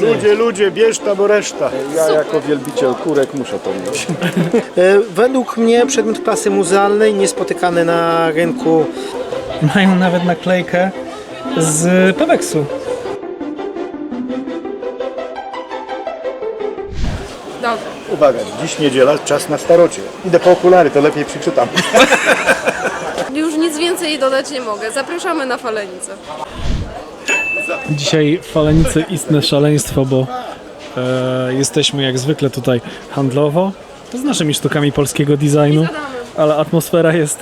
Ludzie, ludzie, bierz ta, bo reszta. Ja jako wielbiciel kurek muszę to mieć. E, Według mnie przedmiot klasy muzealnej niespotykany na rynku. Mają nawet naklejkę z Peweksu. Dobra. Uwaga, dziś niedziela, czas na starocie. Idę po okulary, to lepiej przeczytam. Już nic więcej dodać nie mogę. Zapraszamy na falenicę. Dzisiaj w Falenicy istne szaleństwo, bo e, jesteśmy jak zwykle tutaj handlowo z naszymi sztukami polskiego designu, ale atmosfera jest,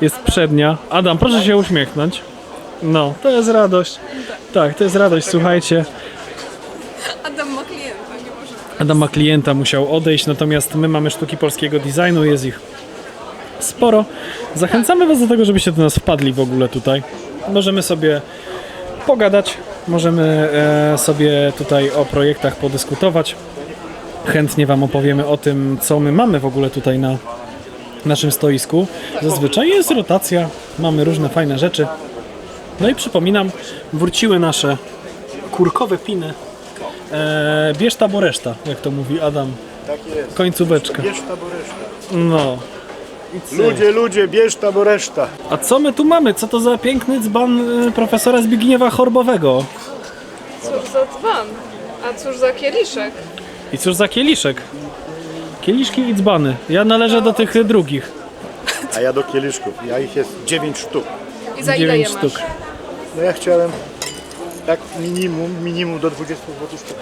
jest przednia. Adam, proszę się uśmiechnąć. No, to jest radość. Tak, to jest radość, słuchajcie. Adam ma klienta, nie może. Adam ma klienta, musiał odejść, natomiast my mamy sztuki polskiego designu, jest ich sporo. Zachęcamy Was do tego, żebyście do nas wpadli w ogóle tutaj. Możemy sobie pogadać, możemy e, sobie tutaj o projektach podyskutować. Chętnie Wam opowiemy o tym, co my mamy w ogóle tutaj na naszym stoisku. Zazwyczaj jest rotacja, mamy różne fajne rzeczy. No i przypominam, wróciły nasze kurkowe piny. E, bierz ta, bo reszta, jak to mówi Adam. Tak jest. Końcóweczka. Bierz ta, bo reszta. No. Ludzie, ludzie, bierz ta, bo reszta. A co my tu mamy? Co to za piękny dzban e, profesora Zbigniewa Chorbowego? Cóż za dzban, a cóż za kieliszek. I cóż za kieliszek? Kieliszki i dzbany. Ja należę do tych drugich. A ja do kieliszków. Ja ich jest 9 sztuk. I za ile je Dziewięć masz? sztuk. No ja chciałem tak minimum, minimum do 20 zł sztuk.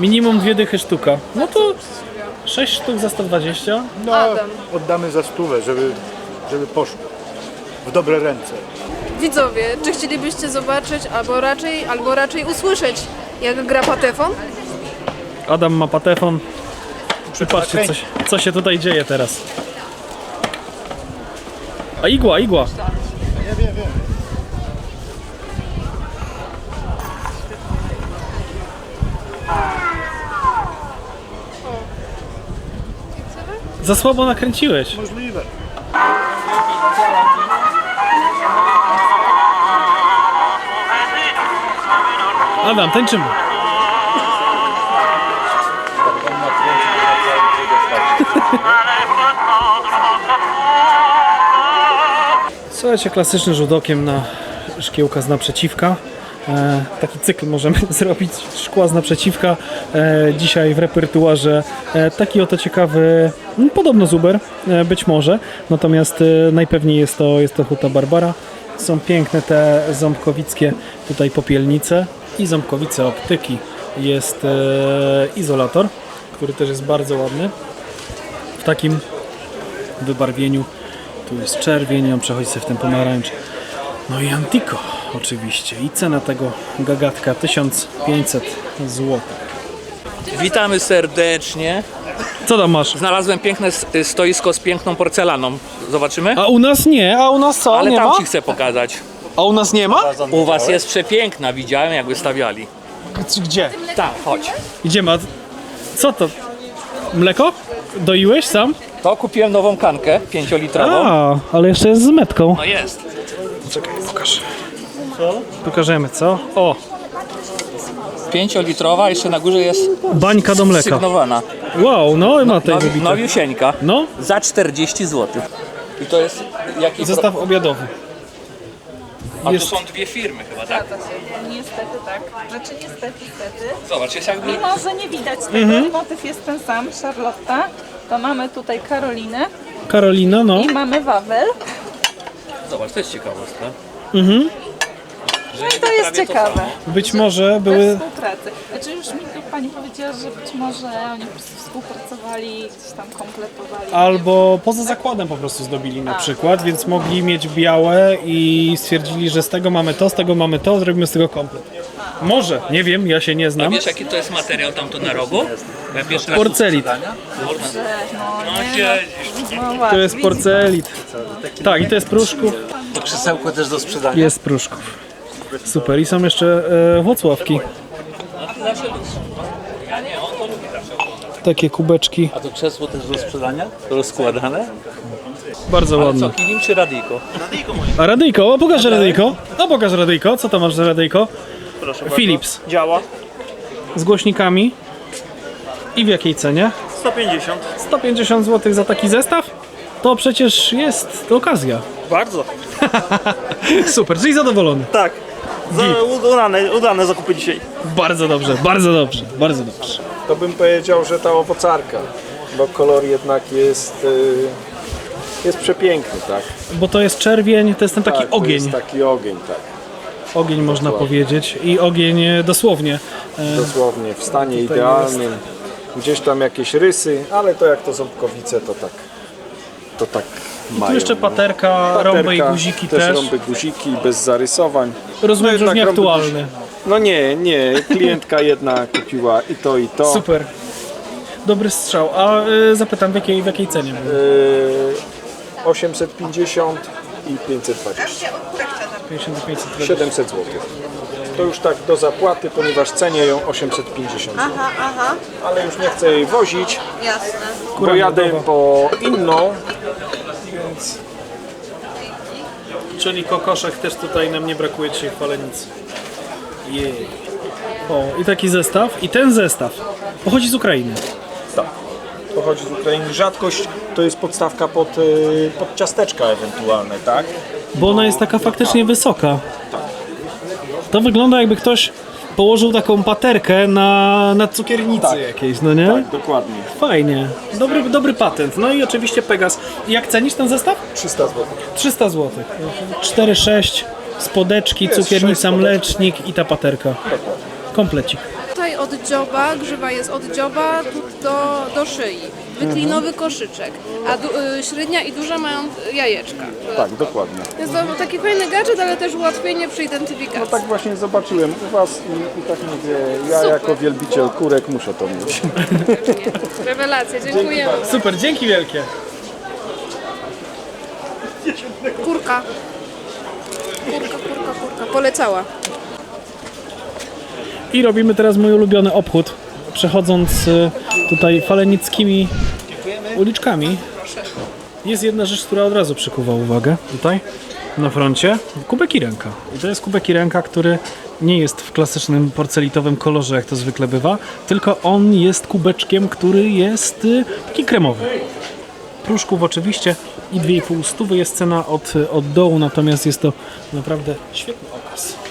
Minimum dwie dychy sztuka. No to 6 sztuk za 120. No, Adam. oddamy za stówę, żeby, żeby poszło. W dobre ręce. Widzowie, czy chcielibyście zobaczyć, albo raczej, albo raczej usłyszeć, jak gra Patefon? Adam ma patefon. I patrzcie, co, się- co się tutaj dzieje teraz. A igła, igła. Za słabo nakręciłeś. Możliwe. Adam, tańczymy. Słuchajcie, klasyczny rzut okiem na szkiełka z naprzeciwka. E, taki cykl możemy zrobić, szkła z naprzeciwka. E, dzisiaj w repertuarze e, taki oto ciekawy, podobno Zuber, e, być może. Natomiast e, najpewniej jest to, jest to Huta Barbara. Są piękne te ząbkowickie tutaj popielnice i ząbkowice optyki. Jest e, izolator, który też jest bardzo ładny. W takim wybarwieniu. Tu jest czerwień, on przechodzi sobie w ten pomarańcz. No i Antico oczywiście. I cena tego gagatka 1500 zł. Witamy serdecznie. Co tam masz? Znalazłem piękne s- stoisko z piękną porcelaną. Zobaczymy? A u nas nie, a u nas co? Ale nie tam ma? ci chcę pokazać. A u nas nie ma? U was jest przepiękna, widziałem jak wystawiali. Gdzie? Tak, chodź. Idziemy. a Co to? Mleko? Doiłeś sam? To kupiłem nową kankę, 5-litrową. A, ale jeszcze jest z metką. No jest. Pokażemy, co? O, 5-litrowa, jeszcze na górze jest bańka do mleka. sygnowana. Wow, no i ma tej wybite. nowiusieńka. No, Za 40 zł. I to jest jaki zestaw obiadowy. A tu jest- są dwie firmy chyba, tak? Niestety tak. Znaczy niestety, niestety. Zobacz, jest jakby... Mimo, że nie widać tego, Mhm. motyw jest ten sam, Charlotta, to mamy tutaj Karolinę Karolina, no. i mamy Wawel. Zobacz, to jest ciekawostka. No i to jest ciekawe. Być może były... współpracy. Znaczy już mi tu pani powiedziała, że być może oni po prostu współpracowali, gdzieś tam kompletowali. Albo poza zakładem po prostu zdobili na przykład, więc mogli mieć białe i stwierdzili, że z tego mamy to, z tego mamy to, zrobimy z tego komplet. Może, nie wiem, ja się nie A znam. wiesz jaki to jest materiał tamto na rogu? Bo ja pierwszy raz Porcelit. Że, no, No nie, siedzisz. no, To właśnie, jest widzisz. porcelit. Tak, i to jest pruszków. To krzesełko też do sprzedania. Jest pruszków. Super, i są jeszcze e, Włocławki. Takie kubeczki, A to krzesło też do sprzedania? Rozkładane? bardzo Co, ładne. kilim czy radyjko? A radyjko, o pokaż radyjko. A pokaż radyjko, co tam masz za radyjko? Proszę Philips. Działa. z głośnikami. I w jakiej cenie? 150. 150 zł za taki zestaw? To przecież jest okazja. Bardzo. Super, czyli zadowolony. Tak. Za, udane, udane zakupy dzisiaj. Bardzo dobrze, bardzo dobrze, bardzo dobrze. To bym powiedział, że ta owocarka, bo kolor jednak jest, y, jest przepiękny, tak? Bo to jest czerwień, to jest ten taki tak, To ogień. jest taki ogień, tak. Ogień można powiedzieć. I ogień e, dosłownie. E, Dosłownie, w stanie idealnym. Gdzieś tam jakieś rysy, ale to jak to ząbkowice, to tak, to tak tu mają. jeszcze nie? paterka, rąby i Paterka, guziki też. też. rąby guziki, bez zarysowań. Rozumiem, że już jednak rąby nieaktualny. No nie, nie, klientka jedna kupiła i to i to. Super. Dobry strzał. A y, zapytam, w jakiej, w jakiej cenie? był? Y, 850 i 520. 50 500 700 zł. To już tak do zapłaty, ponieważ cenię ją 850 zł. Aha, aha, Ale już nie chcę jej wozić, jasne. bo jadę po inną. Czyli kokoszek też tutaj nam nie brakuje dzisiaj chwalenicy. Jej. O, i taki zestaw. I ten zestaw pochodzi z Ukrainy. Tak. Pochodzi z Ukrainy. Rzadkość to jest podstawka pod, y, pod ciasteczka ewentualne, tak? Bo ona jest taka faktycznie wysoka. To wygląda jakby ktoś położył taką paterkę na, na cukiernicy Tak. jakiejś, no nie? Tak, dokładnie. Fajnie. Dobry, dobry patent. No i oczywiście Pegas. Jak cenisz ten zestaw? 300 zł. 300 zł. 4-6 spodeczki, Jest cukiernica, mlecznik i ta paterka. Komplecik. Tutaj od dzioba, grzywa jest od dzioba do, do szyi. Wyklinowy koszyczek, a du, y, średnia i duża mają jajeczka. Tak, dokładnie. Jest to taki fajny gadżet, ale też ułatwienie przy identyfikacji. No tak właśnie zobaczyłem u Was i, i tak mówię, ja Super. jako wielbiciel kurek muszę to mieć. Rewelacja, dziękujemy. Super, dzięki wielkie. Kurka. Kurka, kurka, kurka. Polecała. I robimy teraz mój ulubiony obchód, przechodząc y, tutaj falenickimi uliczkami. Jest jedna rzecz, która od razu przykuwa uwagę tutaj na froncie. Kubek i ręka. I to jest kubek i ręka, który nie jest w klasycznym porcelitowym kolorze, jak to zwykle bywa, tylko on jest kubeczkiem, który jest y, taki kremowy. Pruszków oczywiście i 2,5 stówy jest cena od, od dołu, natomiast jest to naprawdę świetny okaz.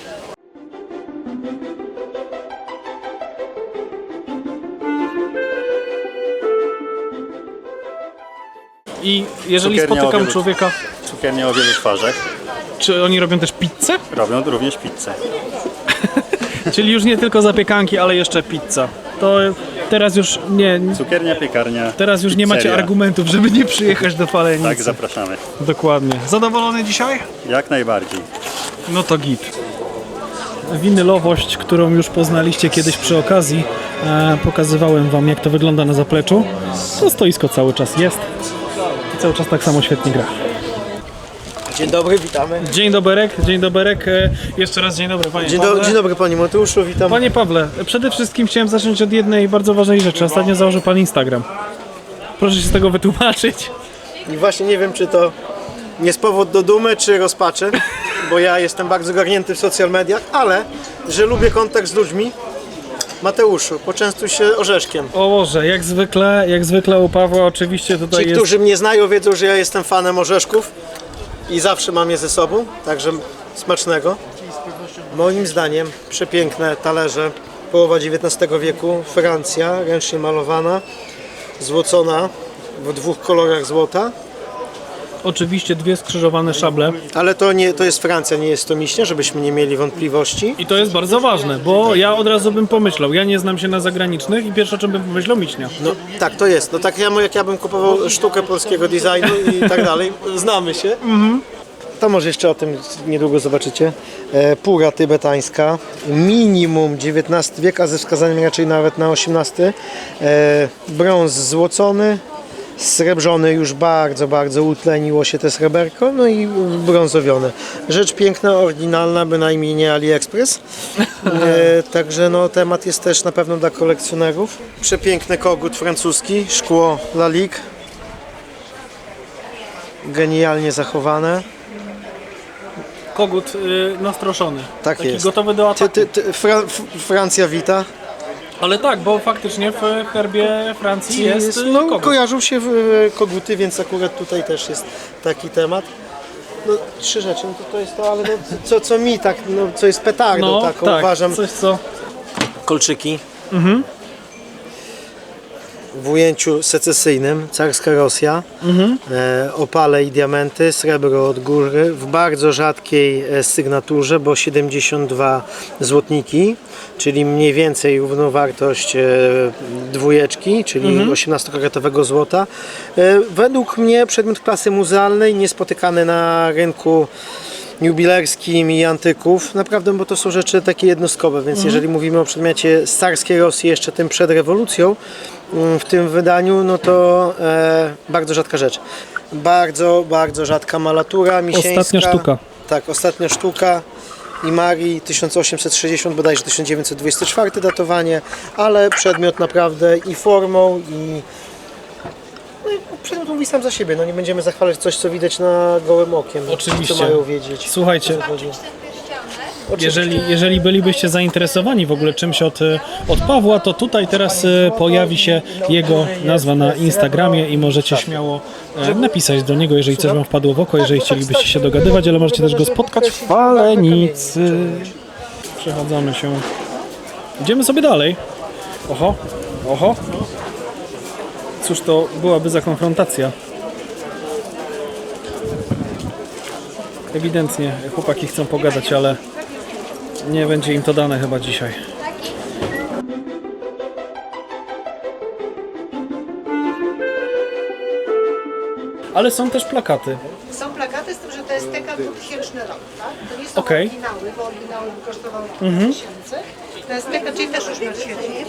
I jeżeli Cukiernia o spotykam wielu- człowieka, Cukiernia o wielu twarzach. czy oni robią też pizzę? Robią również pizzę. Czyli już nie tylko zapiekanki, ale jeszcze pizza. To teraz już nie, Cukiernia, piekarnia. teraz już nie macie pizzeria. argumentów, żeby nie przyjechać do Falenicy. Tak, zapraszamy. Dokładnie. Zadowolony dzisiaj? Jak najbardziej. No to git. Winylowość, którą już poznaliście kiedyś przy okazji, e, pokazywałem wam jak to wygląda na zapleczu. To stoisko cały czas jest i cały czas tak samo świetnie gra. Dzień dobry, witamy. Dzień doberek, dzień doberek. E, jeszcze raz dzień dobry panie Dzień, Pawle. do, dzień dobry panie Mateuszu, witam. Panie Pawle, przede wszystkim chciałem zacząć od jednej bardzo ważnej rzeczy. Ostatnio założył pan Instagram. Proszę się z tego wytłumaczyć. I właśnie nie wiem, czy to nie jest powód do dumy, czy rozpaczy, bo ja jestem bardzo garnięty w social mediach, ale że lubię kontakt z ludźmi. Mateuszu, poczęstuj się orzeszkiem. O Boże, jak zwykle, jak zwykle u Pawła oczywiście tutaj Ci, jest... którzy mnie znają, wiedzą, że ja jestem fanem orzeszków i zawsze mam je ze sobą, także smacznego. Moim zdaniem przepiękne talerze, połowa XIX wieku, Francja, ręcznie malowana, złocona w dwóch kolorach złota. Oczywiście dwie skrzyżowane szable. Ale to nie, to jest Francja, nie jest to miśnie, żebyśmy nie mieli wątpliwości. I to jest bardzo ważne, bo ja od razu bym pomyślał, ja nie znam się na zagranicznych i pierwsze o czym bym pomyślał miśnia. No tak, to jest. No tak ja, jak ja bym kupował sztukę polskiego designu i tak dalej, znamy się. To może jeszcze o tym niedługo zobaczycie. E, Pura tybetańska, minimum XIX wiek, a ze wskazaniem raczej nawet na XVIII. E, brąz złocony, srebrzony już bardzo, bardzo utleniło się te sreberko, no i brązowione. Rzecz piękna, oryginalna, bynajmniej nie AliExpress. E, także no, temat jest też na pewno dla kolekcjonerów. Przepiękny kogut francuski, szkło Lalique. Genialnie zachowane. Kogut y, nastroszony. Tak Taki jest. gotowy do Ty, ataku. ty, ty, Fra, F- Francja wita. Ale tak, bo faktycznie w herbie Francji jest, no, kogut. kojarzą się w- koguty, więc akurat tutaj też jest taki temat. No, trzy rzeczy, no to, to jest to, ale no, co, co mi tak, no, co jest petardą No, taką, tak, uważam. coś co... Kolczyki. W ujęciu secesyjnym, carska Rosja, e, opale i diamenty, srebro od góry, w bardzo rzadkiej e, sygnaturze, bo 72 złotniki, czyli mniej więcej równowartość e, dwójeczki, czyli 18-karatowego złota. E, według mnie przedmiot klasy muzealnej, niespotykany na rynku jubilerskim i antyków, naprawdę, bo to są rzeczy takie jednostkowe, więc jeżeli mówimy o przedmiocie z carskiej Rosji, jeszcze tym przed rewolucją, mm, w tym wydaniu, no to e, bardzo rzadka rzecz. Bardzo, bardzo rzadka malatura misieńska. Ostatnia sztuka. Tak, ostatnia sztuka. I Marii 1860, bodajże 1924 datowanie, ale przedmiot naprawdę i formą, i przedmiot mówi sam za siebie, no nie będziemy zachwalać coś, co widać na gołym okiem. Oczywiście. Co mają wiedzieć. Słuchajcie. Jeżeli, jeżeli bylibyście zainteresowani w ogóle czymś od, od Pawła, to tutaj teraz e, pojawi się jego nazwa na Instagramie i możecie śmiało e, napisać do niego, jeżeli coś wam wpadło w oko, jeżeli chcielibyście się dogadywać, ale możecie też go spotkać w Falenicy. Przechadzamy się. Idziemy sobie dalej. Oho, oho. Cóż to byłaby za konfrontacja? Ewidentnie chłopaki chcą pogadać, ale nie będzie im to dane chyba dzisiaj. Ale są też plakaty. Są plakaty z tym, że to jest TK 2000 rok, tak? To nie są Okej. oryginały, bo oryginały by kosztowały 5000. To jest TK, czyli też już na świecie.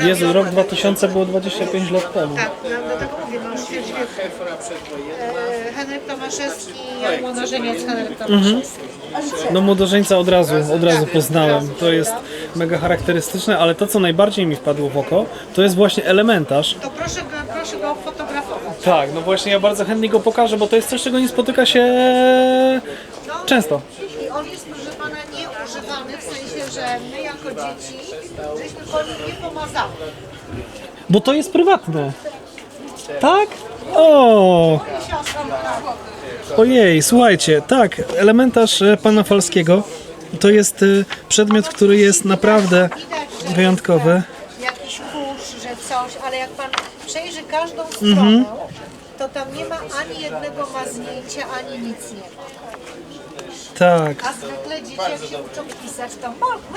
Jezu, rok 2000 było 25 lat temu. Tak, no, dlatego mówię, no wieku. E, Henryk Tomaszewski, jak młodożeniec Henryk Tomaszewski. No młodożeńca od razu, od razu poznałem. To jest mega charakterystyczne, ale to co najbardziej mi wpadło w oko, to jest właśnie elementarz. To proszę go, proszę go fotografować. Tak, no właśnie ja bardzo chętnie go pokażę, bo to jest coś, czego nie spotyka się często. I on jest, proszę pana, nieużywany w sensie, że my jako dzieci żeśmy po nim nie pomazali. Bo to jest prywatne. Tak? O! Ojej, słuchajcie, tak, elementarz e, pana Falskiego to jest e, przedmiot, który jest naprawdę Widać, że wyjątkowy. jakiś kurz, że coś, ale jak pan przejrzy każdą Mhm. stronę, to tam nie ma ani jednego maznięcia, ani nic nie ma. Tak. A zwykle dzieci jak się uczą pisać, to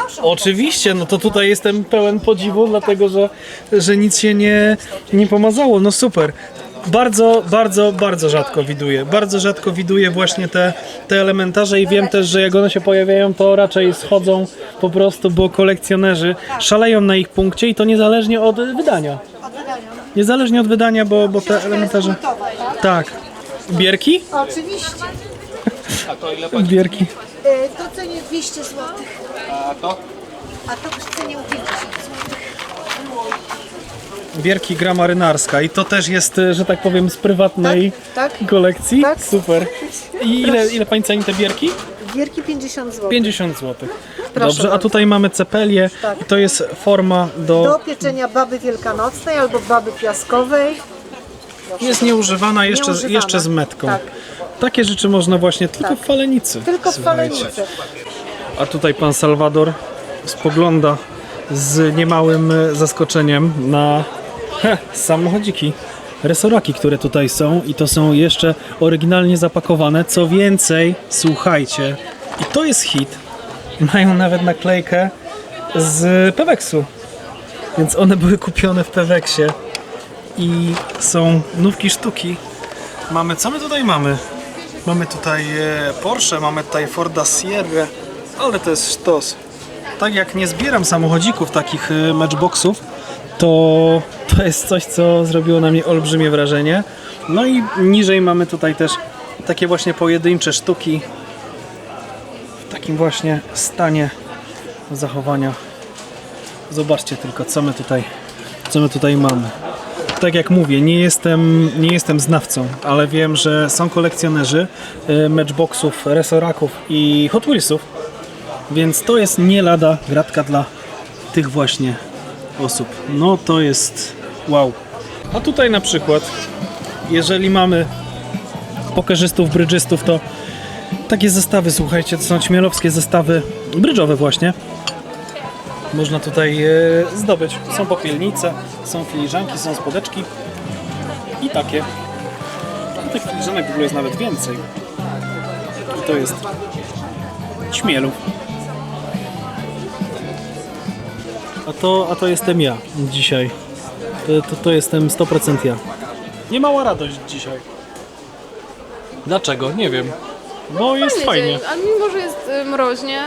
noszą. Oczywiście, no to tutaj jestem pełen podziwu, dlatego że, że nic się nie, nie pomazało. No super. Bardzo, bardzo, bardzo rzadko widuję. Bardzo rzadko widuję właśnie te, te elementarze i wiem też, że jak one się pojawiają, to raczej schodzą po prostu, bo kolekcjonerzy szaleją na ich punkcie i to niezależnie od wydania. Od wydania. Niezależnie od wydania, bo, bo te elementarze... tak? Tak. Bierki? Oczywiście. Bierki. E, To cenię 200 zł. A to? A to cenię 50 zł. Bierki gra marynarska i to też jest, e, że tak powiem, z prywatnej Tak, kolekcji. Tak. Super. I ile, ile pani ceni te bierki? Gierki 50 zł. 50 zł. Proszę Dobrze, a bardzo. tutaj mamy cepelię Tak. i to jest forma do... Do pieczenia baby wielkanocnej albo baby piaskowej. Jest nieużywana jeszcze, Nieużywana. jeszcze z metką. Tak. Takie rzeczy można właśnie tylko w falenicy. Tylko w falenicy. A tutaj pan Salwador spogląda z niemałym e, zaskoczeniem na heh, samochodziki, resoraki, które tutaj są i to są jeszcze oryginalnie zapakowane. Co więcej, słuchajcie, i to jest hit, mają nawet naklejkę z Peweksu, więc one były kupione w Peweksie i są nówki sztuki. Mamy, co my tutaj mamy? Mamy tutaj e, Porsche, mamy tutaj Forda Sierra, ale to jest sztos. Tak jak nie zbieram samochodzików takich e, matchboxów, to to jest coś, co zrobiło na mnie olbrzymie wrażenie. No i niżej mamy tutaj też takie właśnie pojedyncze sztuki w takim właśnie stanie zachowania. Zobaczcie tylko, co my tutaj, co my tutaj mamy tak jak mówię, nie jestem, nie jestem znawcą, ale wiem, że są kolekcjonerzy y, matchboxów, resoraków i Hot Wheelsów, więc to jest nie lada gratka dla tych właśnie osób. No to jest wow. A tutaj na przykład, jeżeli mamy pokerzystów, brydżystów, to takie zestawy, słuchajcie, to są ćmielowskie zestawy brydżowe właśnie. Można tutaj e, zdobyć. Są popielnice, są filiżanki, są spodeczki i takie. A tych filiżanek w ogóle jest nawet więcej. I to jest ćmielu. A to, a to jestem ja dzisiaj. To, to, to jestem 100% ja. Nie mała radość dzisiaj. Dlaczego? Nie wiem. Bo jest fajnie. Dzień, a mimo, że jest y, mroźnie,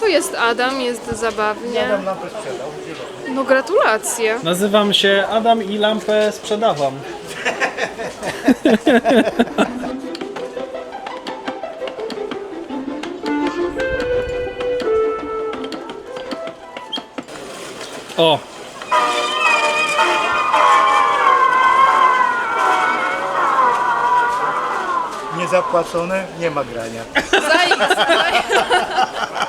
to jest Adam, jest zabawnie. No gratulacje. Nazywam się Adam i lampę sprzedawam. O, Niezapłacone, nie ma grania. Zajc,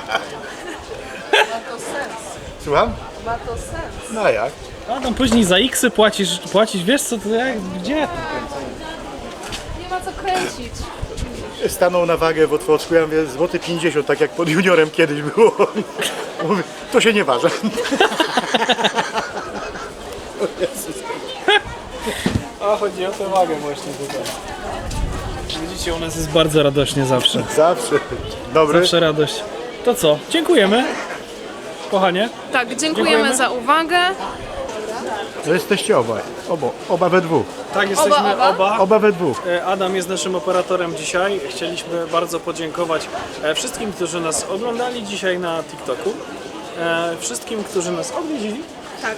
Słucham? ma to sens. No a jak? Adam, później za X płacisz, płacisz, wiesz co to jak, gdzie? Nie ma co kręcić. Stanął na wagę w Otwocku, ja mówię, złoty 50, tak jak pod juniorem kiedyś było. Mówię, to się nie waży. A chodzi o tę wagę właśnie tutaj. Widzicie, u nas jest bardzo radośnie zawsze. Zawsze. Dobry. Zawsze radość. To co? Dziękujemy. Kochanie. Tak, dziękujemy, Dziękujemy. za uwagę. To jesteście obaj. Obo, oba we dwóch. Tak, jesteśmy oba. oba. Oba we dwóch. E, Adam jest naszym operatorem dzisiaj. Chcieliśmy bardzo podziękować e, wszystkim, którzy nas oglądali dzisiaj na TikToku. E, Wszystkim, którzy nas odwiedzili. Tak.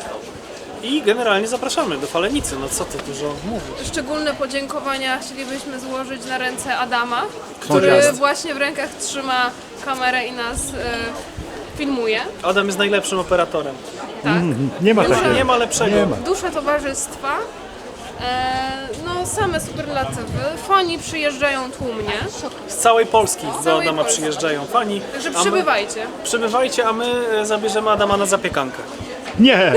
I generalnie zapraszamy do Falenicy. No co ty dużo mówisz. Szczególne podziękowania chcielibyśmy złożyć na ręce Adama, który właśnie w rękach trzyma kamerę i nas e, filmuje. Adam jest najlepszym operatorem. Tak. Nie ma takiego. Nie ma lepszego. Nie ma. Dusza towarzystwa. E, no same superlatywy. Fani przyjeżdżają tłumnie. Z całej Polski do całej Adama Polski. przyjeżdżają fani. Także a my- przybywajcie. Przybywajcie, a my e, zabierzemy Adama na zapiekankę. Nie.